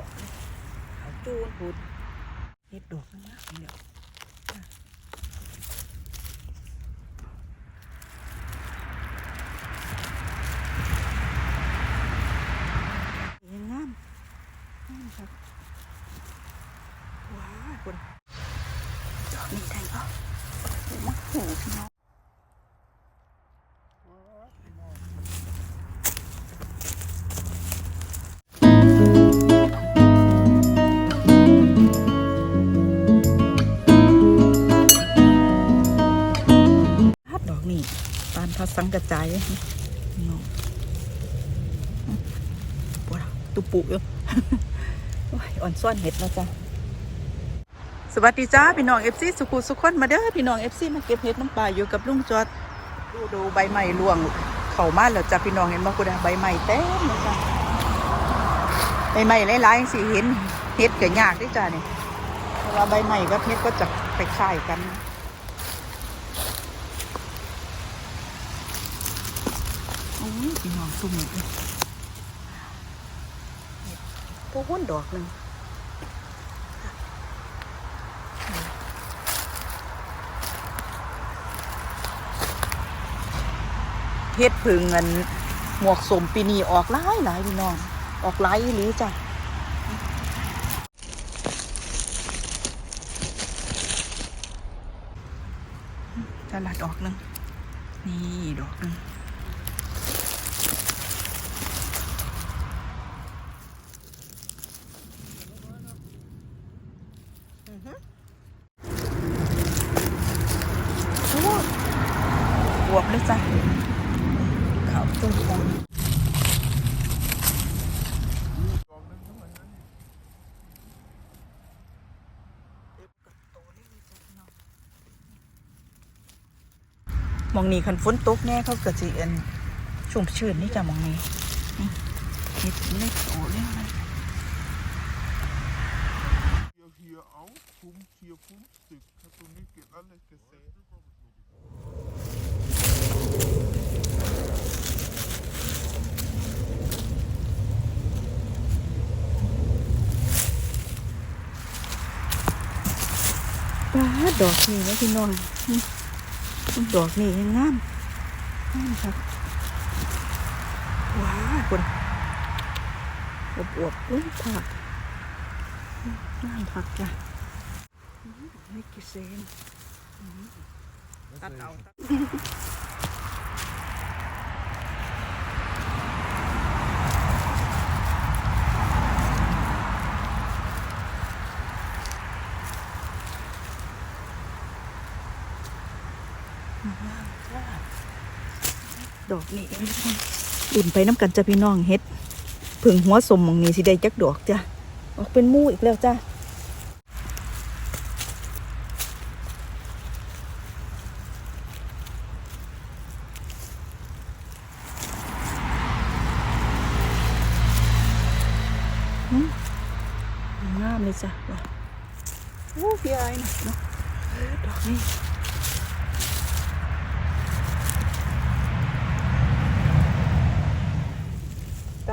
าะขาจูนพุดเห็ดดอกนะเดี๋ยว สังกระจายน้องปวดตุปุอยู่อ้ยอ่อนซ่อนเห็ดแล้วจ้ะสวัสดีจ้าพี่น้องเอฟซีสุขุสุขคนมาเด้อพี่น้องเอฟซีมาเก็บเห็ดน้ำปลาอยู่กับลุงจอดดูดูใบไม้ร่วงเข่ามาแล้วจ้ะพี่น้องเห็นบ่กูดาใบไม้เต็มเลยจ้ะใบไม้หลายๆสิเห็นเห็ดก็ยากด้วยจ้ะนี่เพราะว่าใบไม้กับเห็ดก็จะคล้ายๆกัน โอ้ย พี่น้องสุ่มเลยพวกหุ้นดอกหนึ่งเฮ็ดพึงเงินหมวกสมปีนีออกหลายหลายพี่น้อง ออกหลายอีหลีจ้ะตลาดดอกหนึ่งนี่ดอกหนึ่ง อือฮึโอ้บวบเลยจ้ะขาวตุ้มฟอง มองนี่คันฝนตกแน่เขาเกิดสิเอ็นชุ่มชื้นนี่จ้ะมองนี่นี่เล็กโอ้เล็กปลาดอกนี่นะพี่น้อง ดอกนี่ยังงามงามครับว้าวคนอวบอวบๆอุ้ยผักงามผักจ้ะไม่กี่เซนตัดเอาตั ดอกนี่ดุนไปน้ำกันจ้ะพี่น้องเฮ็ดผึ่งหัวสมมองนี้สิได้จักดอกจ้ะออกเป็นมู่อีกแล้วจ้ะ งามเลยจ้ะว่ะโอ้พี่ไอ้นะเนาะเออดอกนี้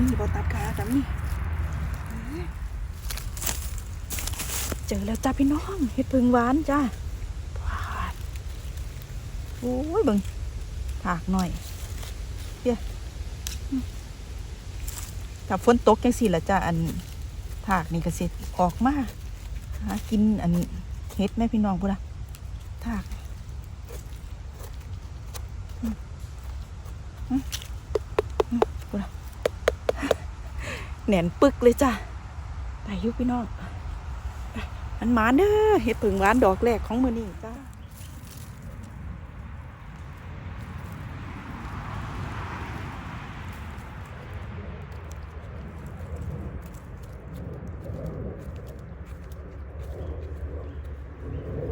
ขากับมีบ่ตัดขากับมีเจอแล้วจ้ะพี่น้องเฮ็ดพึ่งหวานจ้าพาดโอ้ยบิ่งถากหน่อยเดี๋ยวอืมถ้าฝนตกจังสี่ละจ้ะอันถากนี่ก็สิออกมาหากินอันเฮ็ดแม่พี่น้องพุ่นล่ะถาก แหนนปึกเลยจ้ะได้ยุพี่น้องมันหมาเนอะเห็ดผึ่งหวานดอกแรกของมือนี่จ้า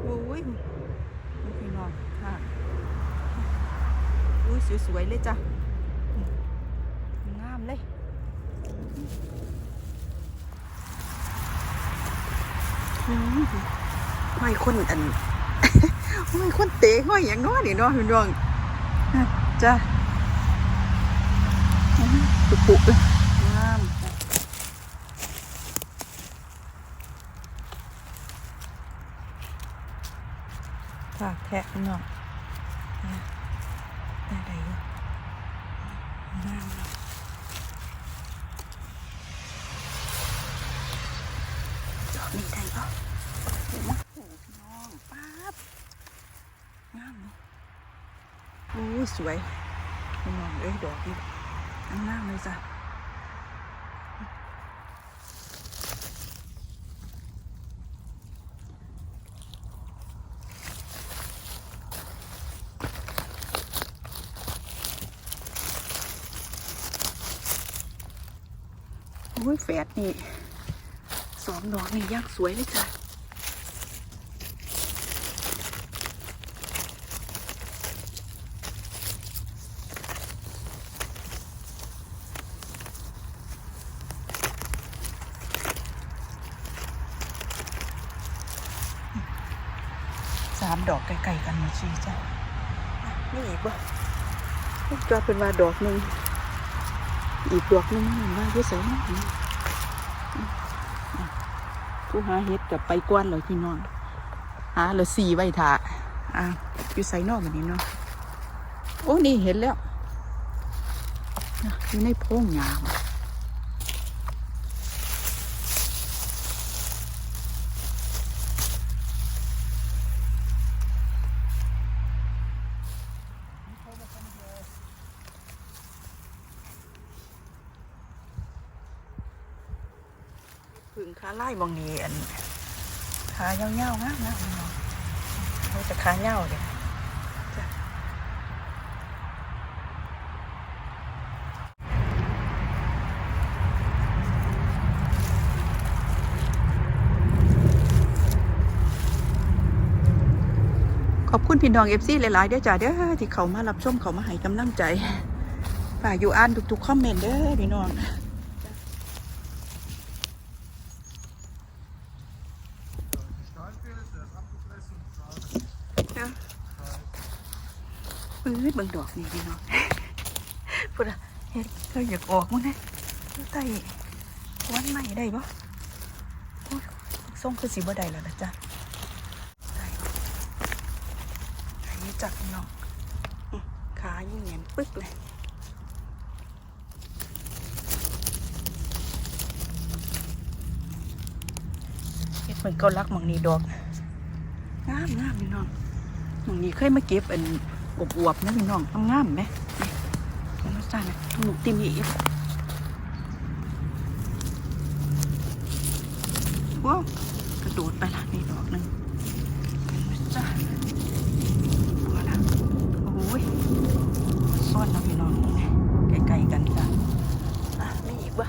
โอ้ยพี่น้องค่ะอุ้ยสวยๆเลยจ้า ห้อยคนอันห้อยคนเตะห้อยอย่างน้อยนี่เนาะพี่น้องจ้ะอืมปุกปุกเลยงามจ้ะแทะเนาะได้ได้อยู่งามเนาะดอกนี้ได้ปะโอ้โหพี่น้องป๊าบ งามเนาะโอ้ยสวยพี่น้องเอ้ยดอกนี้งามเลยจ้ะโอ้ยแฝดนี่สองดอกนี่ยังสวยเลยจ้ะ ดอกใกล้ๆกันมาชีจ้ะอะนี่อีกบ่จอดเป็นว่าดอกหนึ่งอีกดอกหนึงมันว่าเยอะเสยนะผู้หาเห็ดกับไปกวนเลยพี่น้องหาเลยสี่ใบถาอะอยู่ใส่นอกแบบนี้เนาะโอ้นี่เห็นแล้วน่ะอยู่ในโพรงยามพึ่ง ไล่บางนี้อันขาเงาๆนะนะพี่น้องเขาจะขาเงาเลยขอบคุณพี่น้องเอฟซีหลายๆเด้อจ้าเด้อที่เขามารับชมเขามาให้กำลังใจฝากอยู่อ่านทุกๆคอมเมนต์เด้อพี่น้อง ปื้ดเบิ่งดอกนี่พี่น้องพูดอะเฮ็ดก็อยากออกมั้งนะอยู่ใต้วันใหม่ได้ปะโอ้ยส่งคือสีบ่ได้แล้วนะจ๊ะได้อันนี้จักพี่น้องอื้อขายิ่งเงียนปึ๊กเลยเฮ็ดเหมือนเกาลักมองนี้ดอกงามงามพี่น้องมองนี้เคยมาเก็บอัน อวบนะพี่น้องงามไหมนี่ตรงนั้นจ้านะตรงหนุกติมอีกว้าวกระโดดไปละนี่ดอกหนึ่งจ้าพอละโอ้ยซ่อนนะพี่น้องไกลๆกันจ้ะอะมีอีกบ่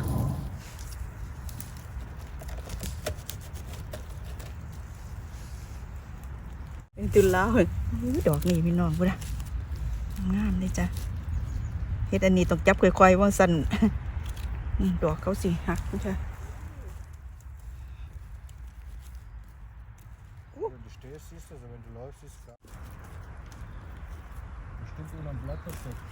เป็นตุล้วเหรอดอกนี่พี่น้องพูดนะ งามเลยจ้ะเฮ็ดอันนี้ต้องจับค่อยๆว่าสั่นดอกเขาสิหักนะจ๊ะ Wenn du stehst, siehst du, also wenn du läufst, siehst du gar Bestimmt unter dem Blatt perfekt.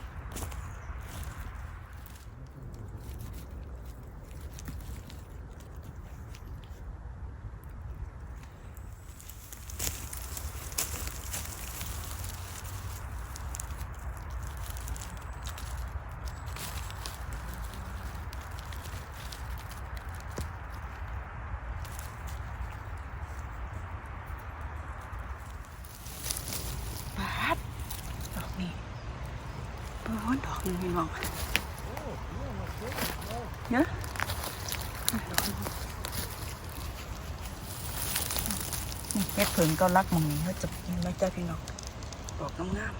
บาดดอกนี้โอ้ยดอกห นึงพี่น้องเยอะนี่เฮ็ดผึ่งก็รักมึงนี้เขาจะกินไหมจ้าพี่น้องบอกงาม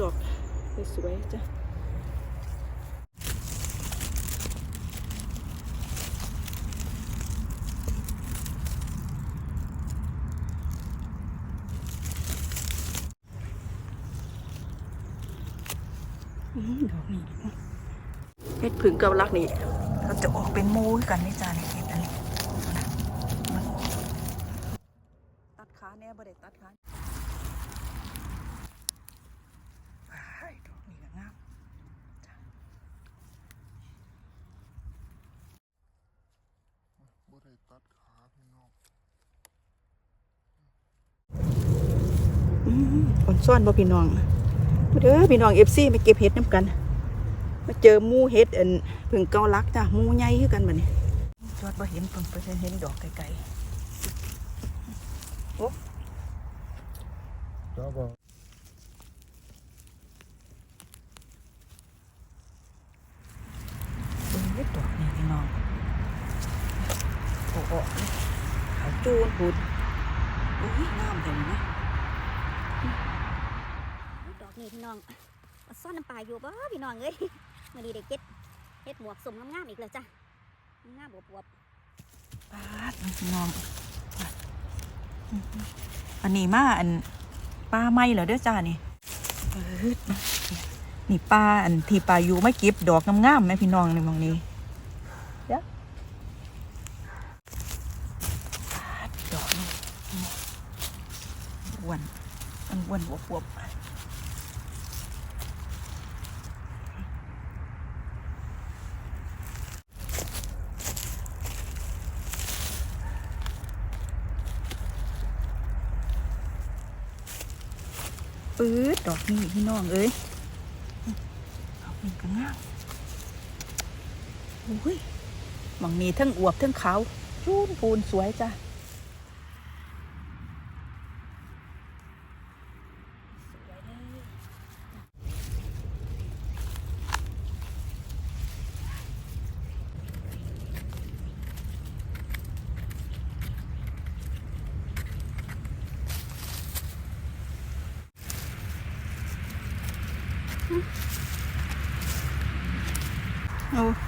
ดอกสวยๆจ้ะอืมดอกนี้เฮ็ดผึ่งกับรักนี่เขาจะออกเป็นมูกันนี่จ้าในเก็บอันนี้นะตัดขาแน่บ่ได้ตัดขาว้ายดอกนี้ก็งาม บ่ได้ตัดขาพี่น้อง อืมอ่อนซ่อนบ่พี่น้องมาเด้อพี่น้อง FC มาเก็บเห็ดน้ำกัน มาเจอมูเห็ดอันผึ่งเกาลักจ้ะมูใหญ่คือกันบัดนี้จอดบ่เห็นเพิ่งไปเห็นดอกไกลๆเบิ่งเล็ดดอกนี่พี่น้องโอ้โหขาจูนบุดอุ้ยงามจังนะ อกนี่พี่น้องซ่อนน้ำปลาอยู่บ่พี่น้องเอ้ยมื่อนี้ได้เก็ดเฮ็ดหมวกสมงามๆอีกแล้วจ้ะงามบวบๆปาดพี่น้องอันนี้มาอันปลาไหมเหรอเด้อจ้านี่ปิดนี่ปลาอันที่ปลาอยู่ไม่เก็บดอกงามๆไหมพี่น้องในมองนี้เดี๋ยวดอกนี่อ้วนมันอ้วนบวบวบ ปื๊ดดอกนี่พี่น้องเอ้ยดอกนี่ก็งามโอ้ยหมองนี้ทั้งอวบทั้งขาวจูนปูนสวยจ้ะ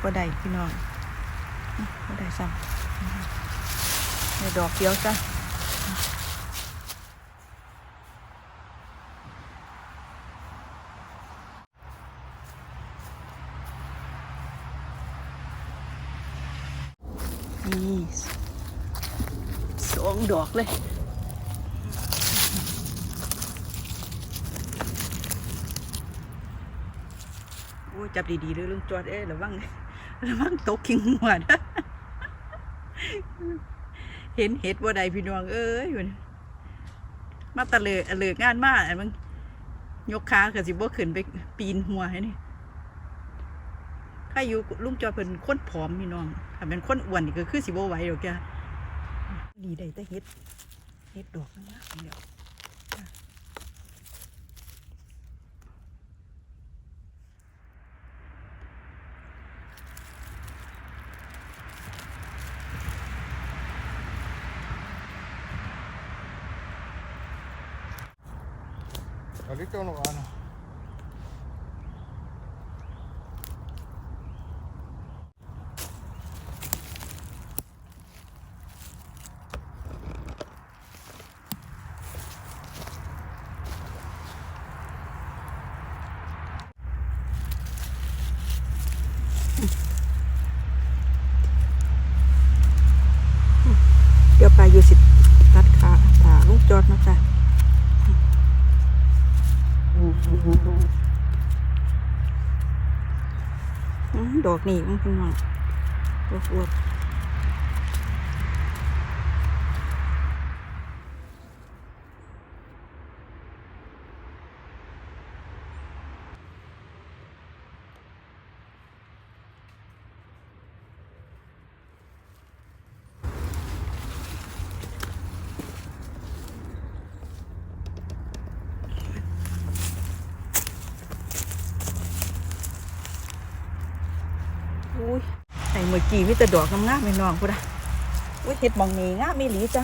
บ่ได้พี่น้องบ่ได้ซ้ำในดอกเดียวจ้ะนี่สองดอกเลย โอ้ย จับดีๆเลยลุงจอดเอ้ยระวังระวังตกขิงหัวนะเห็นเห็ดบ่ใดพี่น้องเอ้ยอยู่มาตะเลอเลืองานมาอันมึงยกขาก็สิบ่ขึ้นไปปีนหัวให้นี่ถ้าอยู่ลุงจอดเพิ่นคนผอมพี่น้องถ้าเป็นคนอ้วนนี่ก็คือสิบ่ไหวดอกแกดีได้แต่เห็ดเห็ดดอกนะเดียว Da liegt auch noch einer. Ừ. เดี๋ยวไปอยู่สิตัดขาตาลุงจอดนะจ้ะ ออกนี่มันเป็นหน่อยอวบอ มื่อกี้มีแต่ดอกงามๆไม่นองพุ่นนะอุ้ยเห็ดมองนี้งามไม่หลีจ้ะ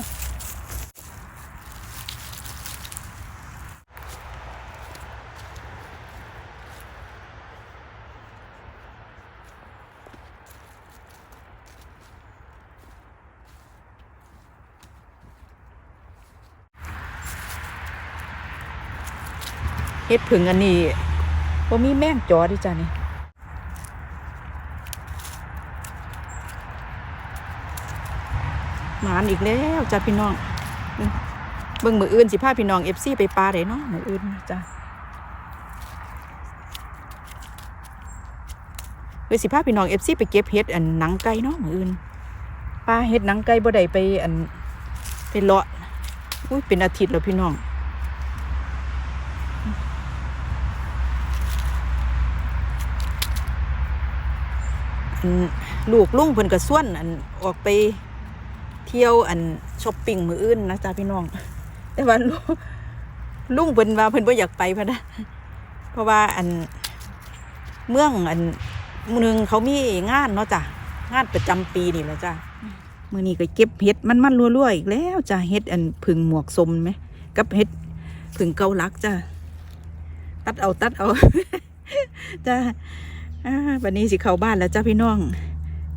เห็ดผึ่งอันนี้ว่ามีแมงจอดิจ้ะนี่ หมานอีกแล้วจ้าพี่น้องเบิ่งมืออื่นสิพาพี่น้อง FC ไปปลาได้เนาะมืออื่นจ้าเอ้ยสิพาพี่น้อง FC ไปเก็บเฮ็ดอันหนังไก่เนาะมืออื่นปลาเฮ็ดหนังไก่บ่ได้ไปอันไปเลาะอุ้ยเป็นอาทิตย์แล้วพี่น้องลูกลุงเพิ่นก็ส่วนอันออกไป เที่ยวอันช้อปปิ้งมื้ออื่นนะจ๊ะพี่น้อง แต่ว่าลุงลุงเพิ่นว่าเพิ่นบ่อยากไปพะนะเพราะว่าอันเมืองอันเมืองเขามีงานเนาะจ้ะงานประจำปีนี่แหละจ้ะมื้อนี้ก็เก็บเห็ดมันมันๆรัวๆอีกแล้วจ้ะเห็ดอันผึ่งหมวกสมไหมกับเห็ดผึ่งเกาลักจ้ะตัดเอาตัดเอาจ้ะอ่าวันนี้สิเข้าบ้านแล้วจ้าพี่น้อง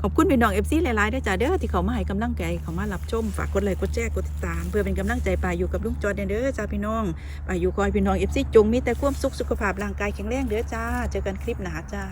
ขอบคุณพี่น้องเอฟซีหลายๆด้วยจ้าเด้อที่เขามาให้กำลังใจเขามารับชมฝากกดไลค์กดแชร์กดติดตาม เพื่อเป็นกำลังใจป่าอยู่กับลุงจอดเด้อจ้าพี่น้องป่าอยู่คอยพี่น้องเอฟซีจงมีแต่ความสุขสุขภาพร่างกายแข็งแรงเด้อจ้า เจอกันคลิปหนาจ้า